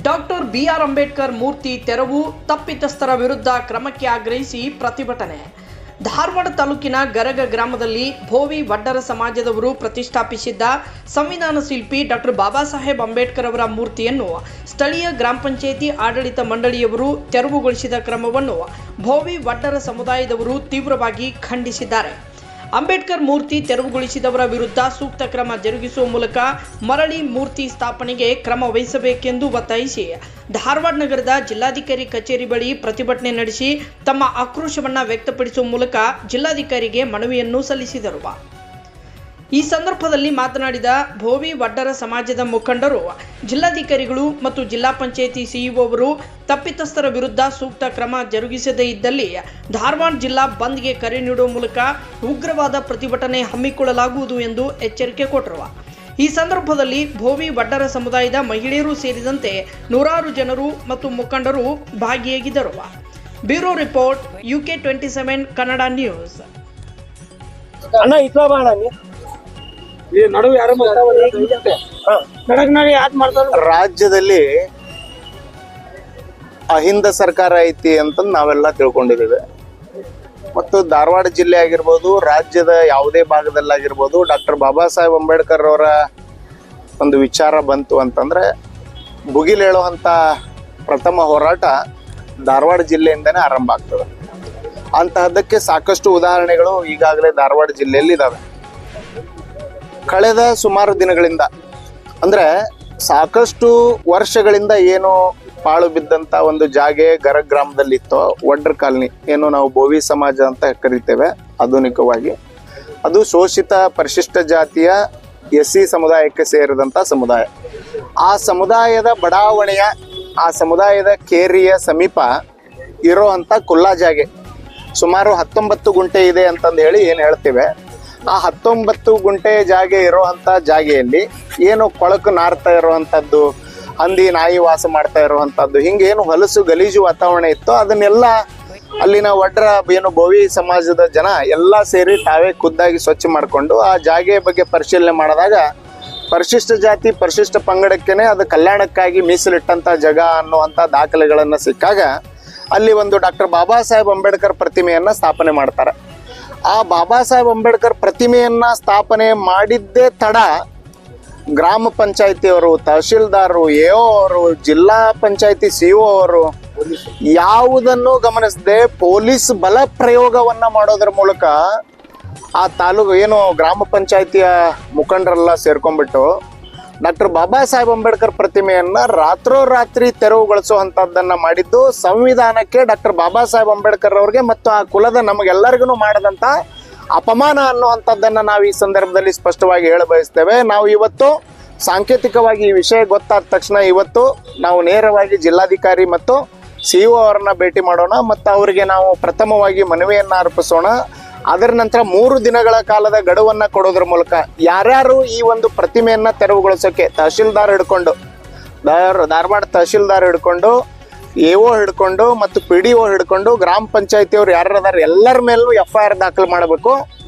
Doctor B R Ambedkar ಮೂರ್ತಿ ತೆರವು ತಪ್ಪಿತಸ್ಥರ ವಿರುದ್ಧ ಕ್ರಮಕ್ಕೆ ಆಗ್ರಹಿಸಿ ಪ್ರತಿಭಟನೆ. ಧಾರವಾಡ ತಾಲೂಕಿನ ಗರಗ ಗ್ರಾಮದಲ್ಲಿ ಭೋವಿ ವಡ್ಡರ ಸಮಾಜದವರು ಪ್ರತಿಷ್ಠಾಪಿಸಿದ್ದ ಸಂವಿಧಾನ ಶಿಲ್ಪಿ ಡಾಕ್ಟರ್ ಬಾಬಾ ಸಾಹೇಬ್ ಅಂಬೇಡ್ಕರ್ ಅವರ ಮೂರ್ತಿಯನ್ನು ಸ್ಥಳೀಯ ಗ್ರಾಮ ಪಂಚಾಯಿತಿ ಆಡಳಿತ ಮಂಡಳಿಯವರು ತೆರವುಗೊಳಿಸಿದ ಕ್ರಮವನ್ನು ಭೋವಿ ವಡ್ಡರ ಸಮುದಾಯದವರು ತೀವ್ರವಾಗಿ ಖಂಡಿಸಿದ್ದಾರೆ. ಅಂಬೇಡ್ಕರ್ ಮೂರ್ತಿ ತೆರವುಗೊಳಿಸಿದವರ ವಿರುದ್ಧ ಸೂಕ್ತ ಕ್ರಮ ಜರುಗಿಸುವ ಮೂಲಕ ಮರಳಿ ಮೂರ್ತಿ ಸ್ಥಾಪನೆಗೆ ಕ್ರಮ ವಹಿಸಬೇಕೆಂದು ಒತ್ತಾಯಿಸಿ ಧಾರವಾಡ ನಗರದ ಜಿಲ್ಲಾಧಿಕಾರಿ ಕಚೇರಿ ಬಳಿ ಪ್ರತಿಭಟನೆ ನಡೆಸಿ ತಮ್ಮ ಆಕ್ರೋಶವನ್ನು ವ್ಯಕ್ತಪಡಿಸುವ ಮೂಲಕ ಜಿಲ್ಲಾಧಿಕಾರಿಗೆ ಮನವಿಯನ್ನು ಸಲ್ಲಿಸಿದರು. ಈ ಸಂದರ್ಭದಲ್ಲಿ ಮಾತನಾಡಿದ ಭೋವಿ ವಡ್ಡರ ಸಮಾಜದ ಮುಖಂಡರು, ಜಿಲ್ಲಾಧಿಕಾರಿಗಳು ಮತ್ತು ಜಿಲ್ಲಾ ಪಂಚಾಯಿತಿ ಸಿಇಒ ಅವರು, ತಪ್ಪಿತಸ್ಥರ ವಿರುದ್ಧ ಸೂಕ್ತ ಕ್ರಮ ಜರುಗಿಸದೇ ಇದ್ದಲ್ಲಿ ಧಾರವಾಡ ಜಿಲ್ಲಾ ಬಂದ್ಗೆ ಕರೆ ನೀಡುವ ಮೂಲಕ ಉಗ್ರವಾದ ಪ್ರತಿಭಟನೆ ಹಮ್ಮಿಕೊಳ್ಳಲಾಗುವುದು ಎಂದು ಎಚ್ಚರಿಕೆ ಕೊಟ್ಟರು. ಈ ಸಂದರ್ಭದಲ್ಲಿ ಭೋವಿ ವಡ್ಡರ ಸಮುದಾಯದ ಮಹಿಳೆಯರು ಸೇರಿದಂತೆ ನೂರಾರು ಜನರು ಮತ್ತು ಮುಖಂಡರು ಭಾಗಿಯಾಗಿದ್ದರು. Bureau report, UK twenty seven, Kannada news. ಈ ನಡುವೆ ಯಾರು ನಡಕ್ ಯಾಕೆ ಮಾಡ್ತಾರ ರಾಜ್ಯದಲ್ಲಿ ಅಹಿಂದ ಸರ್ಕಾರ ಐತಿ ಅಂತ ನಾವೆಲ್ಲ ತಿಳ್ಕೊಂಡಿದ್ದೇವೆ. ಮತ್ತು ಧಾರವಾಡ ಜಿಲ್ಲೆ ಆಗಿರ್ಬೋದು ರಾಜ್ಯದ ಯಾವುದೇ ಭಾಗದಲ್ಲಾಗಿರ್ಬೋದು ಡಾಕ್ಟರ್ ಬಾಬಾ ಸಾಹೇಬ್ ಅಂಬೇಡ್ಕರ್ ಅವರ ಒಂದು ವಿಚಾರ ಬಂತು ಅಂತಂದ್ರೆ ಭುಗಿಲೇಳುವಂಥ ಪ್ರಥಮ ಹೋರಾಟ ಧಾರವಾಡ ಜಿಲ್ಲೆಯಿಂದನೇ ಆರಂಭ ಆಗ್ತದೆ. ಅಂತಹದ್ದಕ್ಕೆ ಸಾಕಷ್ಟು ಉದಾಹರಣೆಗಳು ಈಗಾಗಲೇ ಧಾರವಾಡ ಜಿಲ್ಲೆಯಲ್ಲಿ ಇದಾವೆ ಕಳೆದ ಸುಮಾರು ದಿನಗಳಿಂದ. ಅಂದ್ರೆ ಸಾಕಷ್ಟು ವರ್ಷಗಳಿಂದ ಏನು ಪಾಳು ಬಿದ್ದಂತ ಒಂದು ಜಾಗೆ ಗರ ಗ್ರಾಮದಲ್ಲಿತ್ತು, ವಡ್ರ ಕಾಲನಿ ಏನು ನಾವು ಬೋವಿ ಸಮಾಜ ಅಂತ ಕರಿತೇವೆ ಆಧುನಿಕವಾಗಿ. ಅದು ಶೋಷಿತ ಪರಿಶಿಷ್ಟ ಜಾತಿಯ ಎಸ್ ಸಿ ಸಮುದಾಯಕ್ಕೆ ಸೇರಿದಂತ ಸಮುದಾಯ. ಆ ಸಮುದಾಯದ ಬಡಾವಣೆಯ, ಆ ಸಮುದಾಯದ ಕೇರಿಯ ಸಮೀಪ ಇರೋವಂಥ ಕುಲ್ಲಾ ಜಾಗೆ. ಸುಮಾರು ಹತ್ತೊಂಬತ್ತು ಗುಂಟೆ ಇದೆ ಅಂತಂದು ಹೇಳಿ ಏನು ಹೇಳ್ತೇವೆ. ಆ ಹತ್ತೊಂಬತ್ತು ಗುಂಟೆ ಜಾಗೆ ಇರುವಂತ ಜಾಗೆಯಲ್ಲಿ ಏನು ಕೊಳಕು ನಾರ್ತಾ ಇರುವಂತದ್ದು, ಹಂದಿ ನಾಯಿ ವಾಸ ಮಾಡ್ತಾ ಇರುವಂತದ್ದು, ಹಿಂಗೇನು ಹೊಲಸು ಗಲೀಜು ವಾತಾವರಣ ಇತ್ತು ಅದನ್ನೆಲ್ಲ ಅಲ್ಲಿನ ವಡ್ರ ಏನು ಬೋವಿ ಸಮಾಜದ ಜನ ಎಲ್ಲ ಸೇರಿ ತಾವೇ ಖುದ್ದಾಗಿ ಸ್ವಚ್ಛ ಮಾಡಿಕೊಂಡು ಆ ಜಾಗೆ ಬಗ್ಗೆ ಪರಿಶೀಲನೆ ಮಾಡಿದಾಗ ಪರಿಶಿಷ್ಟ ಜಾತಿ, ಪರಿಶಿಷ್ಟ ಪಂಗಡಕ್ಕೇನೆ ಅದು ಕಲ್ಯಾಣಕ್ಕಾಗಿ ಮೀಸಲಿಟ್ಟಂತ ಜಗ ಅನ್ನುವಂಥ ದಾಖಲೆಗಳನ್ನು ಸಿಕ್ಕಾಗ ಅಲ್ಲಿ ಒಂದು ಡಾಕ್ಟರ್ ಬಾಬಾ ಸಾಹೇಬ್ ಅಂಬೇಡ್ಕರ್ ಪ್ರತಿಮೆಯನ್ನ ಸ್ಥಾಪನೆ ಮಾಡ್ತಾರೆ. ಆ ಬಾಬಾ ಸಾಹೇಬ್ ಅಂಬೇಡ್ಕರ್ ಪ್ರತಿಮೆಯನ್ನ ಸ್ಥಾಪನೆ ಮಾಡಿದ್ದೇ ತಡ ಗ್ರಾಮ ಪಂಚಾಯತಿಯವರು, ತಹಶೀಲ್ದಾರರು, ಎ ಅವರು, ಜಿಲ್ಲಾ ಪಂಚಾಯತಿ ಸಿ ಅವರು ಯಾವುದನ್ನು ಗಮನಿಸದೆ ಪೊಲೀಸ್ ಬಲ ಪ್ರಯೋಗವನ್ನ ಮಾಡೋದ್ರ ಮೂಲಕ ಆ ತಾಲೂಕು ಏನು ಗ್ರಾಮ ಪಂಚಾಯತಿಯ ಮುಖಂಡರೆಲ್ಲ ಸೇರ್ಕೊಂಡ್ಬಿಟ್ಟು ಡಾಕ್ಟರ್ ಬಾಬಾ ಸಾಹೇಬ್ ಅಂಬೇಡ್ಕರ್ ಪ್ರತಿಮೆಯನ್ನ ರಾತ್ರೋರಾತ್ರಿ ತೆರವುಗೊಳಿಸುವಂತದ್ದನ್ನ ಮಾಡಿದ್ದು ಸಂವಿಧಾನಕ್ಕೆ ಡಾಕ್ಟರ್ ಬಾಬಾ ಸಾಹೇಬ್ ಅಂಬೇಡ್ಕರ್ ಅವ್ರಿಗೆ ಮತ್ತು ಆ ಕುಲದ ನಮಗೆಲ್ಲರಿಗೂ ಮಾಡದಂತ ಅಪಮಾನ ಅನ್ನುವಂಥದ್ದನ್ನ ನಾವು ಈ ಸಂದರ್ಭದಲ್ಲಿ ಸ್ಪಷ್ಟವಾಗಿ ಹೇಳ ಬಯಸ್ತೇವೆ. ನಾವು ಇವತ್ತು ಸಾಂಕೇತಿಕವಾಗಿ ಈ ವಿಷಯ ಗೊತ್ತಾದ ತಕ್ಷಣ ಇವತ್ತು ನಾವು ನೇರವಾಗಿ ಜಿಲ್ಲಾಧಿಕಾರಿ ಮತ್ತು ಸಿಇಒ ಅವರನ್ನ ಭೇಟಿ ಮಾಡೋಣ ಮತ್ತು ಅವರಿಗೆ ನಾವು ಪ್ರಥಮವಾಗಿ ಮನವಿಯನ್ನು ಅರ್ಪಿಸೋಣ. ಅದರ ನಂತರ ಮೂರು ದಿನಗಳ ಕಾಲದ ಗಡುವನ್ನ ಕೊಡೋದ್ರ ಮೂಲಕ ಯಾರ್ಯಾರು ಈ ಒಂದು ಪ್ರತಿಮೆಯನ್ನ ತೆರವುಗೊಳಿಸೋಕೆ ತಹಶೀಲ್ದಾರ್ ಹಿಡ್ಕೊಂಡು, ಧಾರ- ಧಾರವಾಡ ತಹಶೀಲ್ದಾರ್ ಹಿಡ್ಕೊಂಡು, ಎ ಒ ಹಿಡ್ಕೊಂಡು ಮತ್ತು ಪಿ ಡಿ ಒ ಹಿಡ್ಕೊಂಡು ಗ್ರಾಮ ಪಂಚಾಯತಿಯವ್ರು ಯಾರು ಅದಾರ ಎಲ್ಲರ ಮೇಲೂ ಎಫ್ ಐ ಆರ್ ದಾಖಲು ಮಾಡಬೇಕು.